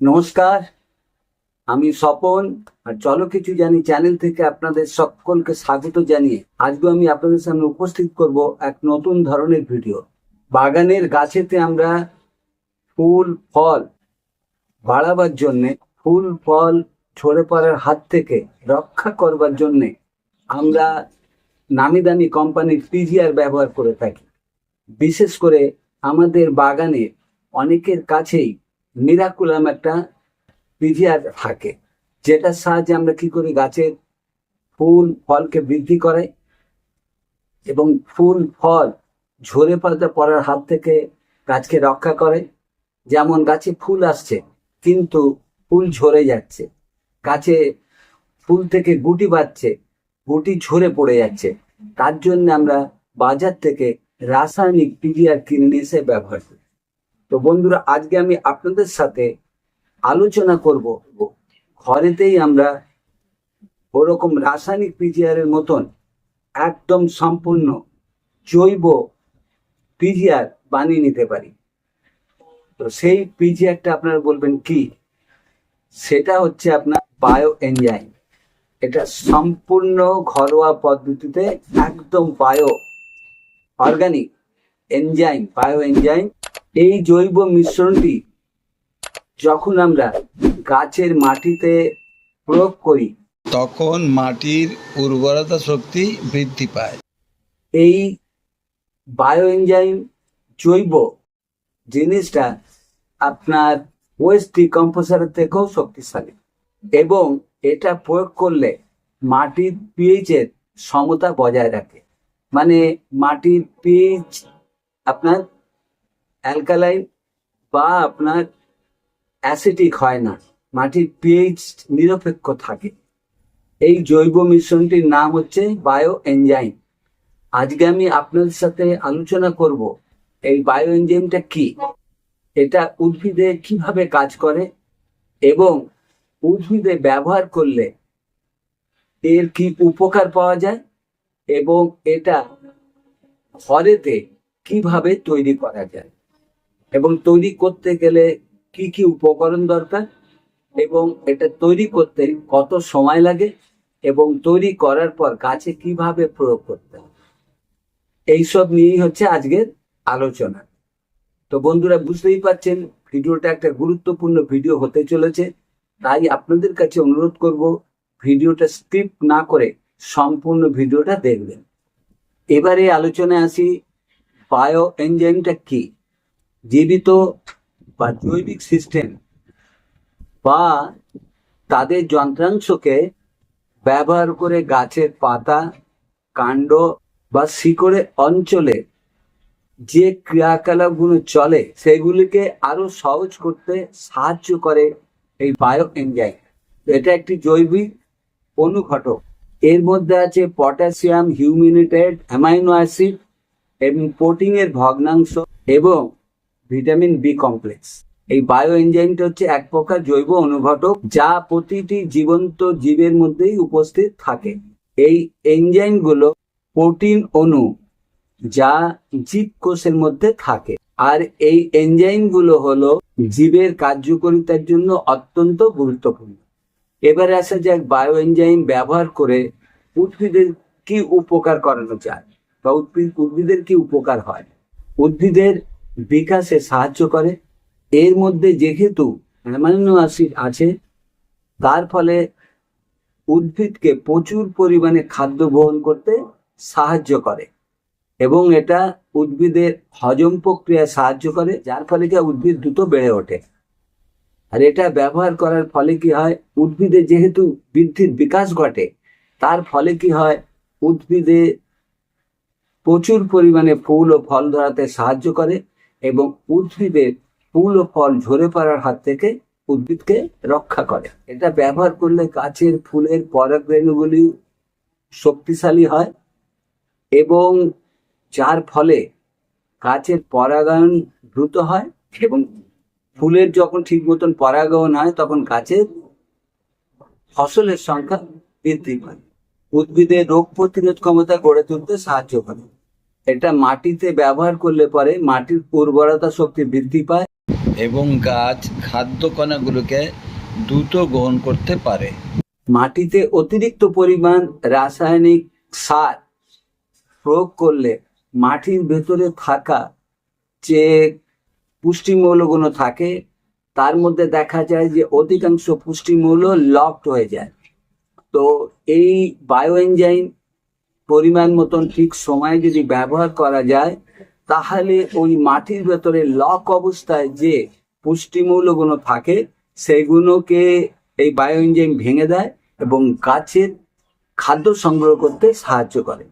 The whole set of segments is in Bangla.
নমস্কার, আমি স্বপন, আর চলো কিছু জানি চ্যানেল থেকে আপনাদের সকলকে স্বাগত জানিয়ে আজকে আমি আপনাদের সামনে উপস্থিত করব এক নতুন ধরনের ভিডিও। বাগানের গাছেতে আমরা ফুল, ফল বাড়াবার জন্যে, ফুল, ফল ঝরে পড়ার হাত থেকে রক্ষা করবার জন্যে আমরা নামি দামি কোম্পানির পিজিআর ব্যবহার করে থাকি। বিশেষ করে আমাদের বাগানে অনেকের কাছেই মিরাকুলাম একটা পিজিআর থাকে, যেটার সাহায্যে আমরা কি করি? গাছের ফুল, ফলকে বৃদ্ধি করে এবং ফুল, ফল ঝরে পাতা পড়ার হাত থেকে গাছকে রক্ষা করে যেমন গাছে ফুল আসছে, কিন্তু ফুল ঝরে যাচ্ছে, গাছে ফুল থেকে গুটি বাচ্ছে গুটি ঝরে পড়ে যাচ্ছে, তার জন্য আমরা বাজার থেকে রাসায়নিক পিজিআর কিনে এসে ব্যবহার করি। তো বন্ধুরা, আজকে আমি আপনাদের সাথে আলোচনা করব। ঘরেতেই আমরা ওরকম রাসায়নিক পিজিআরের মতন একদম সম্পূর্ণ জৈব পিজিআর বানিয়ে নিতে পারি। তো সেই পিজিআরটা আপনারা বলবেন কি? সেটা হচ্ছে আপনার বায়ো এনজাইম এটা সম্পূর্ণ ঘরোয়া পদ্ধতিতে একদম bio organic enzyme bio enzyme এই জৈব মিশ্রণটি যখন আমরা গাছের মাটিতে প্রয়োগ করি তখন মাটির উর্বরতা শক্তি বৃদ্ধি পায়। এই বায়ো এনজাইম জৈব জিনিসটা আপনার ওয়েস্ট ডিকম্পোজারের থেকেও শক্তিশালী এবং এটা প্রয়োগ করলে মাটির পিএইচ এর সমতা বজায় রাখে। মানে মাটির পিএইচ আপনার অ্যালকালাইন বা আপনার অ্যাসিডিক হয় না। মাটির পিএইচ নিরপেক্ষ থাকে। এই জৈব মিশ্রণটির নাম হচ্ছে বায়ো এনজাইম আজকে আমি আপনাদের সাথে আলোচনা করব, এই বায়ো এনজাইমটা কি? এটা উদ্ভিদে কীভাবে কাজ করে এবং উদ্ভিদে ব্যবহার করলে এর কি উপকার পাওয়া যায় এবং এটা ঘরেতে কীভাবে তৈরি করা যায়? এবং তৈরি করতে গেলে কি কি উপকরণ দরকার? এবং এটা তৈরি করতে কত সময় লাগে? এবং তৈরি করার পর গাছে কীভাবে প্রয়োগ করতে হয়? এইসব নিয়েই হচ্ছে আজকের আলোচনা। তো বন্ধুরা, বুঝতেই পারছেন, ভিডিওটা একটা গুরুত্বপূর্ণ ভিডিও হতে চলেছে। তাই আপনাদের কাছে অনুরোধ করব, ভিডিওটা স্কিপ না করে সম্পূর্ণ ভিডিওটা দেখবেন। এবারে আলোচনায় আসি, বায়ো এনজাইমটা কি? জীবিত বা জৈবিক সিস্টেম বা তাদের যন্ত্রাংশকে ব্যবহার করে গাছের পাতা, কাণ্ড বা শিকড়ের অঞ্চলে যে ক্রিয়াকলাপগুলো চলে, সেগুলিকে আরও সহজ করতে সাহায্য করে এই বায়ো এনজাইম এটা একটি জৈবিক অনুঘটক। এর মধ্যে আছে পটাশিয়াম হিউমিনেটেড অ্যামাইনো অ্যাসিড এবং প্রোটিনের ভগ্নাংশ এবং ভিটামিন বি কমপ্লেক্স। এই বায়ো এনজাইমটা হচ্ছে এক প্রকার জৈব অনুঘটক যা প্রতিটি জীবন্ত জীবের মধ্যেই উপস্থিত থাকে। এই এনজাইমগুলো প্রোটিন অণু যা জীব কোষের মধ্যে থাকে। আর এই এনজাইমগুলো হলো জীবের কার্যকারিতার জন্য অত্যন্ত গুরুত্বপূর্ণ। এবারে আসা যাক বায়ো এনজাইম ব্যবহার করে উদ্ভিদের কি উপকার করানো যায় বা উদ্ভিদ, উদ্ভিদের কি উপকার হয়। উদ্ভিদের বিকাশে সাহায্য করে। এর মধ্যে যেহেতু অ্যামাইনো অ্যাসিড আছে, তার ফলে উদ্ভিদকে প্রচুর পরিমাণে খাদ্য গ্রহণ করতে সাহায্য করে এবং এটা উদ্ভিদের হজম প্রক্রিয়ায় সাহায্য করে, যার ফলে কি উদ্ভিদ দ্রুত বেড়ে ওঠে। আর এটা ব্যবহার করার ফলে কি হয়, উদ্ভিদে যেহেতু বৃদ্ধির বিকাশ ঘটে, তার ফলে কি হয়, উদ্ভিদে প্রচুর পরিমাণে ফুল ও ফল ধরাতে সাহায্য করে এবং উদ্ভিদের ফুল ও ফল ঝরে পড়ার হাত থেকে উদ্ভিদকে রক্ষা করে। এটা ব্যবহার করলে গাছের ফুলের পরাগরেণুগুলি শক্তিশালী হয় এবং যার ফলে গাছের পরাগায়ন দ্রুত হয় এবং ফুলের যখন ঠিক মতন পরাগায়ন হয়, তখন গাছের ফসলের সংখ্যা বৃদ্ধি পায়। উদ্ভিদের রোগ প্রতিরোধ ক্ষমতা গড়ে তুলতে সাহায্য করে। এটা মাটিতে ব্যবহার করলে পরে মাটির উর্বরতা শক্তি বৃদ্ধি পায় এবং গাছ খাদ্য কণাগুলোকে দ্রুত গ্রহণ করতে পারে। মাটিতে অতিরিক্ত পরিমাণ রাসায়নিক সার প্রয়োগ করলে মাটির ভেতরে থাকা যে পুষ্টিমৌলগুলো থাকে তার মধ্যে দেখা যায় যে অধিকাংশ পুষ্টিমৌল লকড হয়ে যায়। তো এই বায়ো এনজাইম পরিমাণ মতন ঠিক সময়ে যদি ব্যবহার করা যায়, তাহলে ওই মাটির ভেতরে লক অবস্থায় যে পুষ্টিমৌলগুলো থাকে, সেগুলোকে এই বায়ো এনজাইম ভেঙে দেয় এবং গাছের খাদ্য সংগ্রহ করতে সাহায্য করে।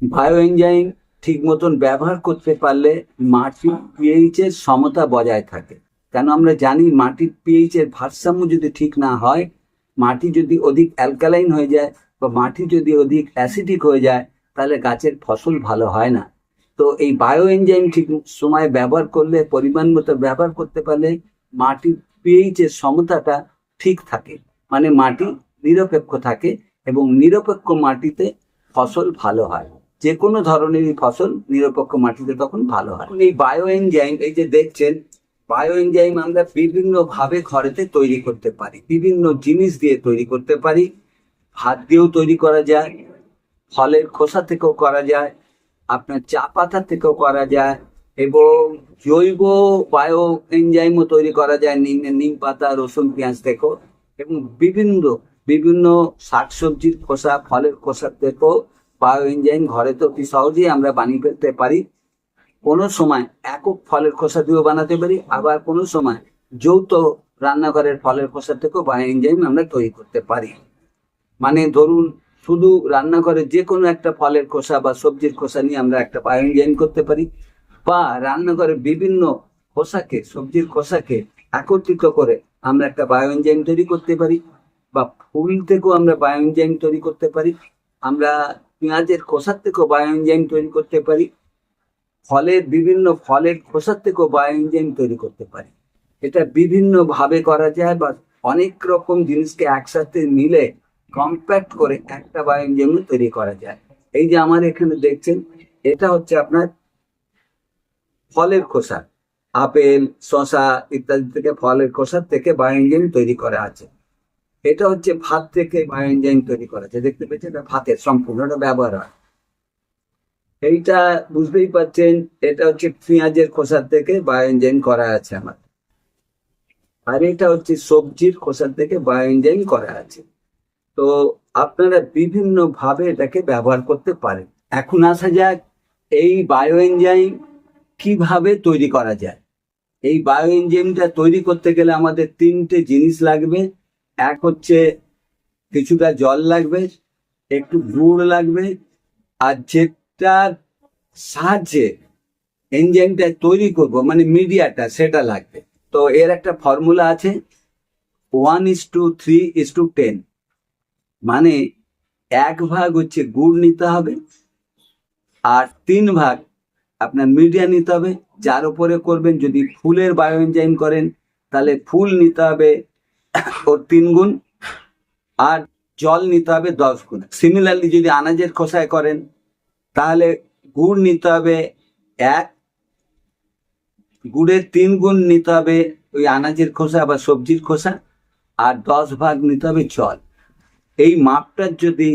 বায়ো এনজাইম ঠিক মতন ব্যবহার করতে পারলে মাটির পিএইচ এর সমতা বজায় থাকে। কেন আমরা জানি মাটির পিএইচ এর ভারসাম্য যদি ঠিক না হয়, মাটি যদি অধিক অ্যালকালাইন হয়ে যায় বা মাটি যদি অধিক অ্যাসিডিক হয়ে যায়, তাহলে গাছের ফসল ভালো হয় না। তো এই বায়ো এনজাইম ঠিক সময় ব্যবহার করলে, পরিমাণ মতো ব্যবহার করতে পারলে মাটির পিএইচ এর সমতাটা ঠিক থাকে। মানে মাটি নিরপেক্ষ থাকে এবং নিরপেক্ষ মাটিতে ফসল ভালো হয়। যে কোনো ধরনেরই ফসল নিরপেক্ষ মাটিতে তখন ভালো হয়। এই বায়ো এনজাইম এই যে দেখছেন বায়ো এনজাইম আমরা বিভিন্নভাবে ঘরেতে তৈরি করতে পারি, বিভিন্ন জিনিস দিয়ে তৈরি করতে পারি। হাত দিয়েও তৈরি করা যায়, ফলের খোসা থেকেও করা যায়, আপনার চা পাতা থেকেও করা যায় এবং জৈব বায়ো এনজাইমও তৈরি করা যায়, নিম নিম পাতা, রসুন, পেঁয়াজ থেকেও এবং বিভিন্ন বিভিন্ন শাকসবজির খোসা, ফলের খোসা থেকেও বায়ো এনজাইম ঘরে তো অতি সহজেই আমরা বানিয়ে ফেলতে পারি। কোনো সময় একক ফলের খোসা দিয়েও বানাতে পারি, আবার কোনো সময় যৌথ রান্নাঘরের ফলের খোসা থেকেও বায়ো এনজাইম আমরা তৈরি করতে পারি। মানে ধরুন, শুধু রান্নাঘরে যে কোনো একটা ফলের খোসা বা সবজির খোসা নিয়ে আমরা একটা বায়ো এনজাইম করতে পারি, বা রান্নাঘরে বিভিন্ন খোসাকে, সবজির খোসাকে একত্রিত করে আমরা একটা বায়ো এনজাইম তৈরি করতে পারি, বা ফুল থেকেও আমরা বায়ো এনজাইম তৈরি করতে পারি, আমরা পেঁয়াজের খোসার থেকেও বায়ো এনজাইম তৈরি করতে পারি, ফলের বিভিন্ন ফলের খোসার থেকেও বায়ো এনজাইম তৈরি করতে পারি। এটা বিভিন্ন ভাবে করা যায় বা অনেক রকম জিনিসকে একসাথে মিলে কম্প্যাক্ট করে একটা বায়ো এনজাইম তৈরি করা যায়। এই যে আমার এখানে দেখছেন, এটা হচ্ছে আপনার ফলের খোসা, আপেল শশা ইত্যাদি থেকে ফলের খোসার থেকে বায়ো এনজাইম তৈরি করা আছে। এটা হচ্ছে ভাত থেকে বায়ো এনজাইম তৈরি করা আছে। দেখতে পেয়েছেন এটা ভাতের সম্পূর্ণটা ব্যবহার হয়। এইটা বুঝতেই পারছেন এটা হচ্ছে পেঁয়াজের খোসার থেকে বায়ো এনজাইম করা আছে আমার। আর এটা হচ্ছে সবজির খোসার থেকে বায়ো এনজাইম করা আছে। তো আপনারা বিভিন্ন ভাবে এটাকে ব্যবহার করতে পারেন। এখন আসা যাক, এই বায়ো এনজাইম কীভাবে তৈরি করা যায়। এই বায়ো এনজাইমটা তৈরি করতে গেলে আমাদের তিনটে জিনিস লাগবে। এক হচ্ছে কিছুটা জল লাগবে, একটু গুড় লাগবে, আর যেটার সাহায্যে এনজাইমটা তৈরি করব মানে মিডিয়াটা, সেটা লাগবে। তো এর একটা ফর্মুলা আছে one is two three is two ten মানে এক ভাগ হচ্ছে গুড় নিতে হবে আর তিন ভাগ আপনার মিডিয়া নিতে হবে। যার উপরে করবেন যদি ফুলের বায়ো এনজাইম করেন, তাহলে ফুল নিতে হবে ওর তিন গুণ আর জল নিতে হবে দশ গুণ। সিমিলারলি যদি আনাজের খোসায় করেন, তাহলে গুড় নিতে হবে এক, গুড়ের তিন গুণ নিতে হবে ওই আনাজের খোসা বা সবজির খোসা আর দশ ভাগ নিতে হবে জল। এই মাপটার যদি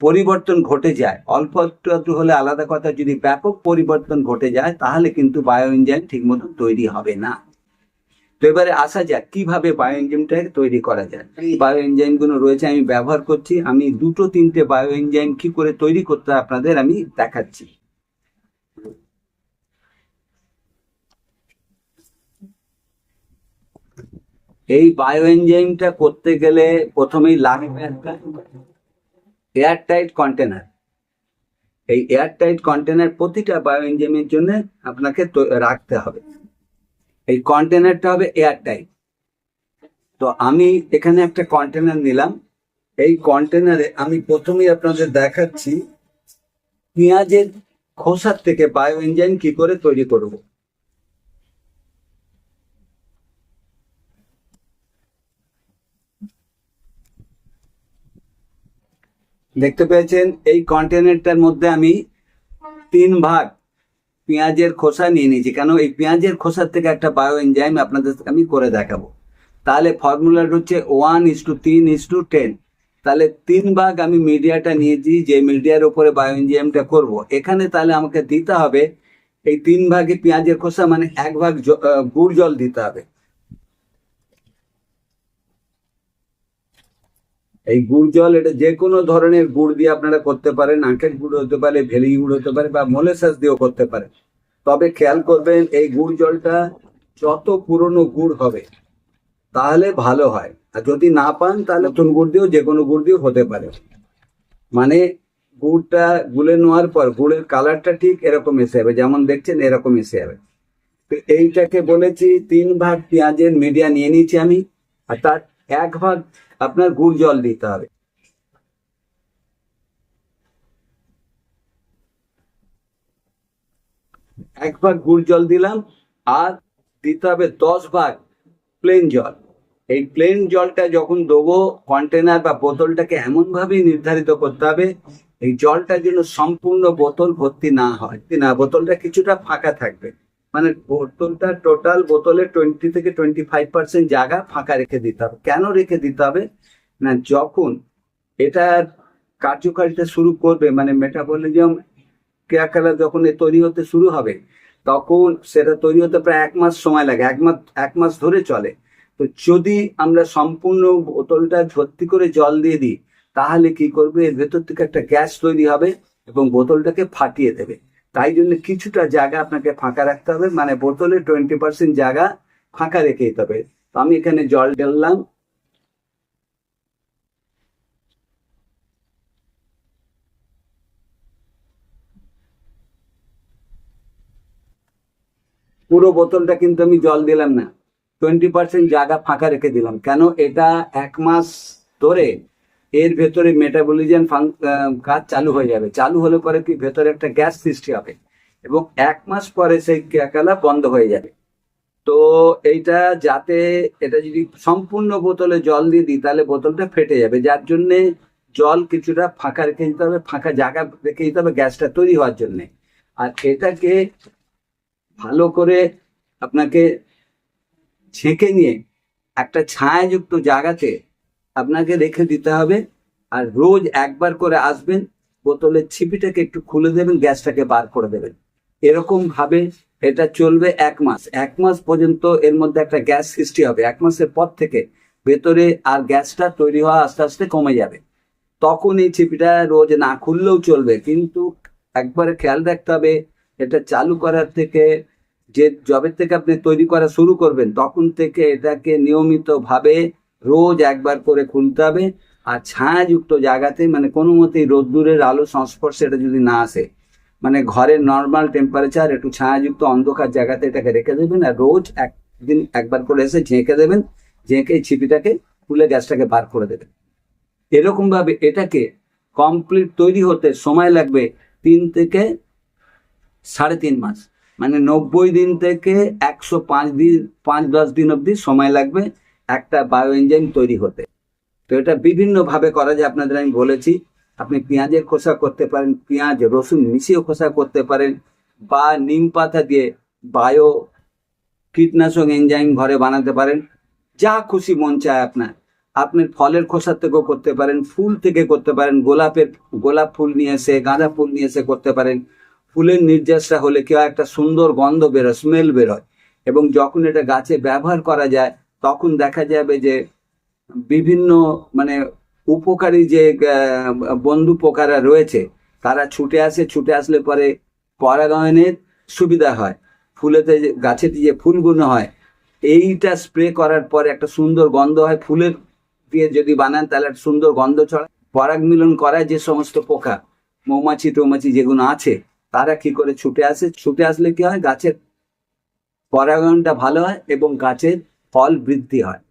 পরিবর্তন ঘটে যায়, অল্প একটু একটু হলে আলাদা কথা, যদি ব্যাপক পরিবর্তন ঘটে যায়, তাহলে কিন্তু বায়ো এনজাইম ঠিক মতো তৈরি হবে না। তো এবারে আসা যাক, কীভাবে বায়ো এনজাইমটাকে তৈরি করা যায়? এই বায়ো এনজাইমগুলো রয়েছে, আমি ব্যবহার করছি, আমি দুটো তিনটে বায়ো এনজাইম কি করে তৈরি করতে আপনাদের আমি দেখাচ্ছি। এই বায়ো এনজাইমটা করতে গেলে প্রথমেই লাগবে একটা এয়ার টাইট কন্টেনার এই এয়ার টাইট কন্টেনার প্রতিটা বায়ো এনজাইমের জন্য আপনাকে রাখতে হবে। এই কন্টেনারটা হবে এয়ার টাইট তো আমি এখানে একটা কন্টেনার নিলাম। এই কন্টেনারে আমি প্রথমেই আপনাদের দেখাচ্ছি পেঁয়াজের খোসার থেকে বায়ো এনজাইম কি করে তৈরি করব। দেখতে পেয়েছেন, এই কন্টেনারটার মধ্যে আমি তিন ভাগ পেঁয়াজের খোসা নিয়ে নিয়েছি। কেন? এই পেঁয়াজের খোসার থেকে একটা বায়ো এনজাইম আপনাদের আমি করে দেখাবো। তাহলে ফর্মুলাটা হচ্ছে ওয়ান ইস টু তিন ইস টু টেন তাহলে তিন ভাগ আমি মিডিয়াটা নিয়েছি, যে মিডিয়ার উপরে বায়ো এনজাইমটা করব। এখানে তাহলে আমাকে দিতে হবে, এই তিন ভাগে পেঁয়াজের খোসা মানে এক ভাগ গুড় জল দিতে হবে। এই গুড় জল, এটা যে কোনো ধরনের গুড় দিয়ে আপনারা করতে পারেন, আখের গুড় হতে পারে, ভেলি গুড় হতে পারে, বা মোলেসাস দিয়েও করতে পারেন। তবে খেয়াল করবেন, এই গুড় জলটা যত পুরনো গুড় হবে, তাহলে ভালো হয়। আর যদি না পান, তাহলে নতুন গুড় দিয়েও যে কোনো গুড় দিয়েও হতে পারে। মানে গুড়টা গুলে নেওয়ার পর, গুড়ের কালারটা ঠিক এরকম এসে যাবে, যেমন দেখছেন এরকম এসে যাবে। তো এইটাকে বলেছি, তিন ভাগ পেঁয়াজের মিডিয়া নিয়ে নিয়েছি আমি, আর তার এক ভাগ আপনার গুড় জল দিতে হবে। এক ভাগ গুড় জল দিলাম, আর দিতে হবে দশ ভাগ প্লেন জল। এই প্লেন জলটা যখন দেবো কন্টেনার বা বোতলটাকে এমনভাবে নির্ধারিত করতে হবে, এই জলটা যেন সম্পূর্ণ বোতল ভর্তি না হয়। না, বোতলটা কিছুটা ফাঁকা থাকবে। মানে বোতলটা টোটাল বোতলে টোয়েন্টি থেকে টোয়েন্টি ফাইভ পার্সেন্ট জায়গা ফাঁকা রেখে দিতে হবে। কেন রেখে দিতে হবে? না, যখন এটার কার্যকারিতা শুরু করবে মানে মেটাবলিজম ক্রিয়াকলাপ যখন এ তৈরি হতে শুরু হবে, তখন সেটা তৈরি হতে প্রায় এক মাস সময় লাগে, এক মাস এক মাস ধরে চলে। তো যদি আমরা সম্পূর্ণ বোতলটা ভর্তি করে জল দিয়ে দিই, তাহলে কি করবে? এর ভেতর থেকে একটা গ্যাস তৈরি হবে এবং বোতলটাকে ফাটিয়ে দেবে। তাই জন্য কিছুটা জায়গা আপনাকে ফাঁকা রাখতে হবে। মানে বোতলে টোয়েন্টি পার্সেন্ট জায়গা ফাঁকা রেখে দিতে হবে। তো আমি এখানে জল ঢেললাম। পুরো বোতলটা কিন্তু আমি জল দিলাম না। টোয়েন্টি পার্সেন্ট জায়গা ফাঁকা রেখে দিলাম। কেন? এটা এক মাস ধরে এর ভেতরে মেটাবলিজম কাজ চালু হয়ে যাবে। চালু হলে পরে কি ভেতরে একটা গ্যাস সৃষ্টি হবে এবং এক মাস পরে সেই ক্রিয়াকলাপ বন্ধ হয়ে যাবে। তো এইটা যাতে, এটা যদি সম্পূর্ণ বোতলে জল দিয়ে দিই, তাহলে বোতলটা ফেটে যাবে। যার জন্যে জল কিছুটা ফাঁকা রেখে দিতে হবে, ফাঁকা জায়গা রেখে দিতে হবে গ্যাসটা তৈরি হওয়ার জন্যে। আর এটাকে ভালো করে আপনাকে ছেঁকে নিয়ে একটা ছায়াযুক্ত জায়গাতে আপনাকে রেখে দিতে হবে। আর রোজ একবার করে আসবেন বোতলের ছিপিটাকে একটু খুলে দেবেন, গ্যাসটাকে বার করে দেবেন। এরকম ভাবে এটা চলবে এক মাস। এক মাস পর্যন্ত এর মধ্যে একটা গ্যাস সৃষ্টি হবে। এক মাসের পর থেকে ভেতরে আর গ্যাসটা তৈরি হওয়া আস্তে আস্তে কমে যাবে। তখন এই ছিপিটা রোজ না খুললেও চলবে। কিন্তু একবারে খেয়াল রাখতে হবে, এটা চালু করার থেকে, যে জবে থেকে আপনি তৈরি করা শুরু করবেন, তখন থেকে এটাকে নিয়মিতভাবে রোজ একবার করে খুলতে হবে আর ছায়াযুক্ত জায়গাতে মানে কোনো মতেই রোদ্দুরের আলো সংস্পর্শে এটা যদি না আসে মানে ঘরের নর্মাল টেম্পারেচার একটু ছায়াযুক্ত অন্ধকার জায়গাতে এটাকে রেখে দেবেন আর রোজ একদিন একবার করে এসে ঝেঁকে দেবেন, ঝেঁকে ছিপিটাকে খুলে গ্যাসটাকে বার করে দেবেন। এরকম ভাবে এটাকে কমপ্লিট তৈরি হতে সময় লাগবে তিন থেকে সাড়ে তিন মাস মানে নব্বই দিন থেকে একশো পাঁচ দিন, পাঁচ দশ দিন অবধি সময় লাগবে। একটা বায়ো এনজাইম তৈরি হতে। তো এটা বিভিন্নভাবে করা যায়, আপনাদের আমি বলেছি। আপনি পেঁয়াজের খোসা করতে পারেন, পেঁয়াজ, রসুন মিশিয়েও খোসা করতে পারেন বা নিম পাতা দিয়ে বায়ো কীটনাশক এনজাইম ঘরে বানাতে পারেন। যা খুশি মন চায় আপনার। আপনি ফলের খোসা থেকেও করতে পারেন, ফুল থেকে করতে পারেন, গোলাপের, গোলাপ ফুল নিয়ে এসে, গাঁদা ফুল নিয়ে এসে করতে পারেন। ফুলের নির্যাসটা হলে কেউ একটা সুন্দর গন্ধ বেরোয় স্মেল বেরোয়। এবং যখন এটা গাছে ব্যবহার করা যায় তখন দেখা যাবে যে বিভিন্ন মানে উপকারী যে বন্ধু পোকারা রয়েছে, তারা ছুটে আসে, ছুটে আসলে পরে পরাগায়নের সুবিধা হয়। ফুলেতে যে, গাছেতে যে ফুলগুলো হয়, এইটা স্প্রে করার পরে একটা সুন্দর গন্ধ হয়। ফুলের দিয়ে যদি বানান, তাহলে একটা সুন্দর গন্ধ ছড়ায়। পরাগ মিলন করায় যে সমস্ত পোকা, মৌমাছি টৌমাছি যেগুলো আছে, তারা কি করে ছুটে আসে? ছুটে আসলে কি হয়? গাছের পরাগায়নটা ভালো হয় এবং গাছের ফল বৃদ্ধি হয়।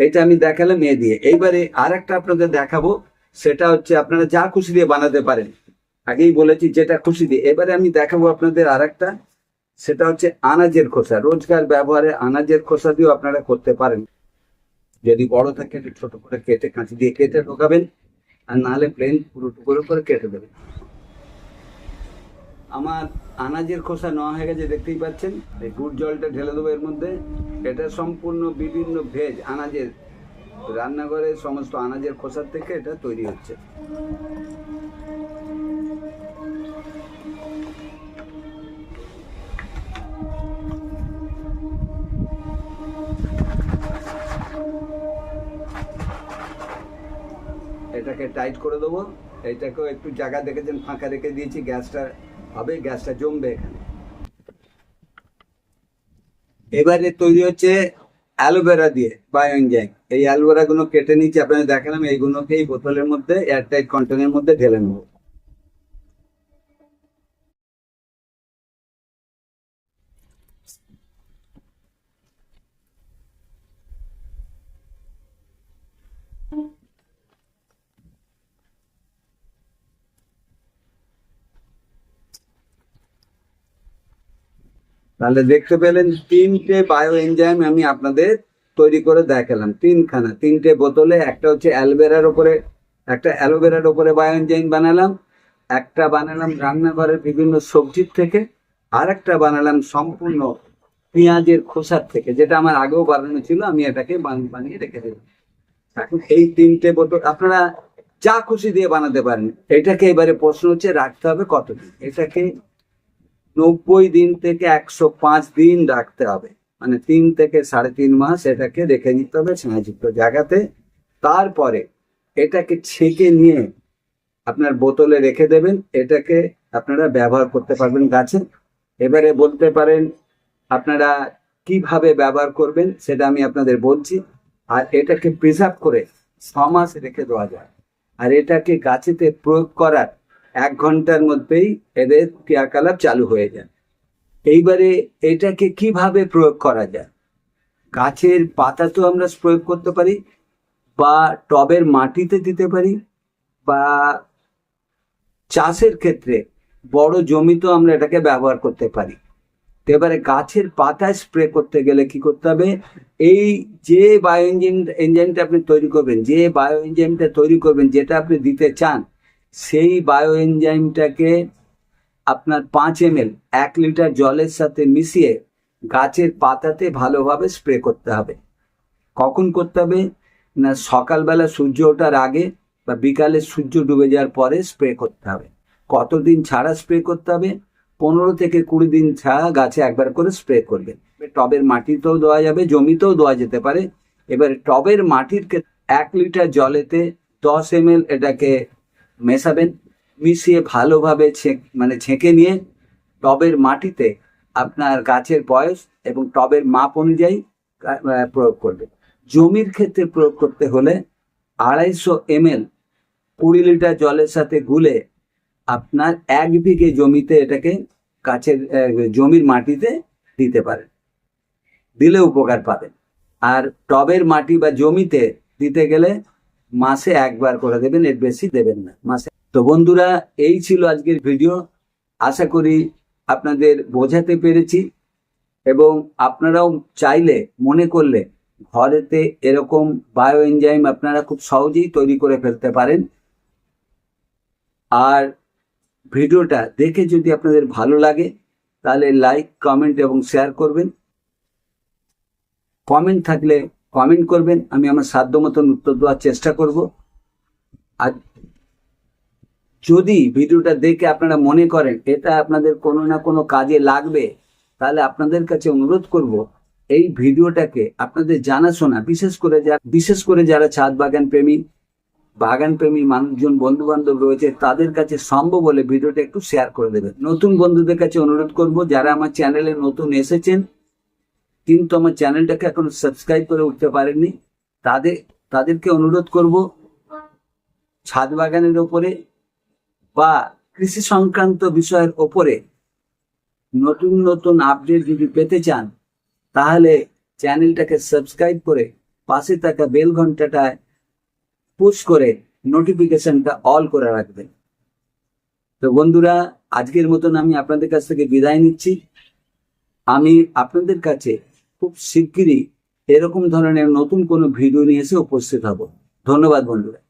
এটা আমি দেখালাম এ দিয়ে। এইবারে আর একটা আপনাদের দেখাবো, সেটা হচ্ছে আপনারা যা খুশি দিয়ে বানাতে পারেন। আগেই বলেছি যেটা খুশি দিয়ে। এবারে আমি দেখাবো আপনাদের আর একটা সেটা হচ্ছে আনাজের খোসা। রোজকার ব্যবহারে আনাজের খোসা দিয়েও আপনারা করতে পারেন। যদি বড় থাকে ছোট করে কেটে কাঁচি দিয়ে কেটে ঢোকাবেন, আর নাহলে প্লেন পুরো টুকরো করে কেটে দেবেন। আমার আনাজের খোসা নেওয়া হয়ে গেছে, দেখতেই পাচ্ছেন? এই গুড় জলটা ঢেলে দেবো এর মধ্যে। এটা সম্পূর্ণ বিভিন্ন ভেজ আনাজের। রান্নাঘরে সমস্ত আনাজের খোসার থেকে এটা তৈরি হচ্ছে। এটাকে টাইট করে দেবো। এটাকেও একটু জায়গা দেখেছেন, ফাঁকা রেখে দিয়েছি, গ্যাসটা হবে, গ্যাসটা জমবে এখানে। এবারে তৈরি হচ্ছে অ্যালোভেরা দিয়ে বায়োঞ্জাইম এই অ্যালোভেরা গুলো কেটে নিচ্ছি, আপনাদের দেখালাম এইগুলোকে এই বোতলের মধ্যে, এয়ারটাইট কন্টেনের মধ্যে ঢেলে নেব। তাহলে দেখতে পেলেন তিনটে বায়ো এনজাইম আমি আপনাদের তৈরি করে দেখালাম। তিনখানা, তিনটে বোতলে, একটা হচ্ছে অ্যালোভেরার ওপরে একটা অ্যালোভেরার ওপরে বায়ো এনজাইম বানালাম, একটা বানালাম রান্নাঘরের বিভিন্ন সবজির থেকে আর একটা বানালাম সম্পূর্ণ পেঁয়াজের খোসার থেকে, যেটা আমার আগেও বানানো ছিল, আমি এটাকে বান- বানিয়ে রেখে দিলাম। এখন এই তিনটে বোতল, আপনারা যা খুশি দিয়ে বানাতে পারেন। এটাকে এবারে প্রশ্ন হচ্ছে, রাখতে হবে কতদিন? এটাকে নব্বই দিন থেকে একশো পাঁচ দিন রাখতে হবে। মানে তিন থেকে সাড়ে তিন মাস এটাকে রেখে নিতে হবে ছায়াযুক্ত জায়গাতে। তারপরে এটাকে ছেঁকে নিয়ে আপনার বোতলে রেখে দেবেন। এটাকে আপনারা ব্যবহার করতে পারবেন গাছে। এবারে বলতে পারেন আপনারা কীভাবে ব্যবহার করবেন সেটা আমি আপনাদের বলছি। আর এটাকে প্রিজার্ভ করে ছ মাস রেখে দেওয়া যায়। আর এটাকে গাছেতে প্রয়োগ করার এক ঘণ্টার মধ্যেই এদের ক্রিয়াকলাপ চালু হয়ে যায়। এইবারে এটাকে কীভাবে প্রয়োগ করা যায়? গাছের পাতা তো আমরা প্রয়োগ করতে পারি, বা টবের মাটিতে দিতে পারি, বা চাষের ক্ষেত্রে বড় জমিতেও আমরা এটাকে ব্যবহার করতে পারি। এবারে গাছের পাতায় স্প্রে করতে গেলে কি করতে হবে? এই যে বায়ো ইঞ্জিন ইঞ্জিনটা আপনি তৈরি করবেন, যে বায়ো ইঞ্জিনটা তৈরি করবেন, যেটা আপনি দিতে চান সেই বায়ো এনজাইমটাকে আপনার পাঁচ এম এক লিটার জলের সাথে মিশিয়ে গাছের পাতাতে ভালোভাবে স্প্রে করতে হবে। কখন করতে হবে? না সকালবেলা সূর্য ওঠার আগে বা বিকালে সূর্য ডুবে যাওয়ার পরে স্প্রে করতে হবে। কতদিন ছাড়া স্প্রে করতে হবে? পনেরো থেকে কুড়ি দিন ছাড়া গাছে একবার করে স্প্রে করবেন। টবের মাটিতেও দেওয়া যাবে, জমিতেও দেওয়া যেতে পারে। এবারে টবের মাটির এক লিটার জলেতে দশ এম এটাকে মেশাবেন, মিশিয়ে ভালোভাবে মানে ছেঁকে নিয়ে টবের মাটিতে আপনার গাছের বয়স এবং টবের মাপ অনুযায়ী প্রয়োগ করবে। জমির ক্ষেত্রে প্রয়োগ করতে হলে আড়াইশো এম এল কুড়ি লিটার জলের সাথে গুলে আপনার এক বিঘে জমিতে এটাকে গাছের জমির মাটিতে দিতে পারেন। দিলে উপকার পাবেন। আর টবের মাটি বা জমিতে দিতে গেলে মাসে একবার করে দেবেন, এর বেশি দেবেন না, মাসে। তো বন্ধুরা, এই ছিল আজকের ভিডিও। আশা করি আপনাদের বোঝাতে পেরেছি এবং আপনারাও চাইলে, মনে করলে ঘরেতে এরকম বায়ো এনজাইম আপনারা খুব সহজেই তৈরি করে ফেলতে পারেন। আর ভিডিওটা দেখে যদি আপনাদের ভালো লাগে, তাহলে লাইক কমেন্ট এবং শেয়ার করবেন। কমেন্ট থাকলে কমেন্ট করবেন, আমি আমার সাধ্য মতন উত্তর দেওয়ার চেষ্টা করব। আর যদি ভিডিওটা দেখে আপনারা মনে করেন এটা আপনাদের কোনো না কোনো কাজে লাগবে, তাহলে আপনাদের কাছে অনুরোধ করব, এই ভিডিওটাকে আপনাদের জানাশোনা, বিশেষ করে যা, বিশেষ করে যারা ছাদ বাগান প্রেমী বাগান প্রেমী মানুষজন বন্ধু বান্ধব রয়েছে, তাদের কাছে সম্ভব হলে ভিডিওটা একটু শেয়ার করে দেবেন। নতুন বন্ধুদের কাছে অনুরোধ করব, যারা আমার চ্যানেলে নতুন এসেছেন কিন্তু আমার চ্যানেলটাকে এখন সাবস্ক্রাইব করে উঠতে পারেননি। তাদের, তাদেরকে অনুরোধ করব ছাদ বাগানের ওপরে বা কৃষি সংক্রান্ত বিষয়ের ওপরে নতুন নতুন আপডেট যদি পেতে চান, তাহলে চ্যানেলটাকে সাবস্ক্রাইব করে পাশে থাকা বেল ঘন্টাটায় পুশ করে নোটিফিকেশনটা অল করে রাখবেন। তো বন্ধুরা, আজকের মতন আমি আপনাদের কাছ থেকে বিদায় নিচ্ছি। আমি আপনাদের কাছে খুব শিগগিরই এরকম ধরনের নতুন কোনো ভিডিও নিয়ে এসে উপস্থিত হব। ধন্যবাদ বন্ধুরা।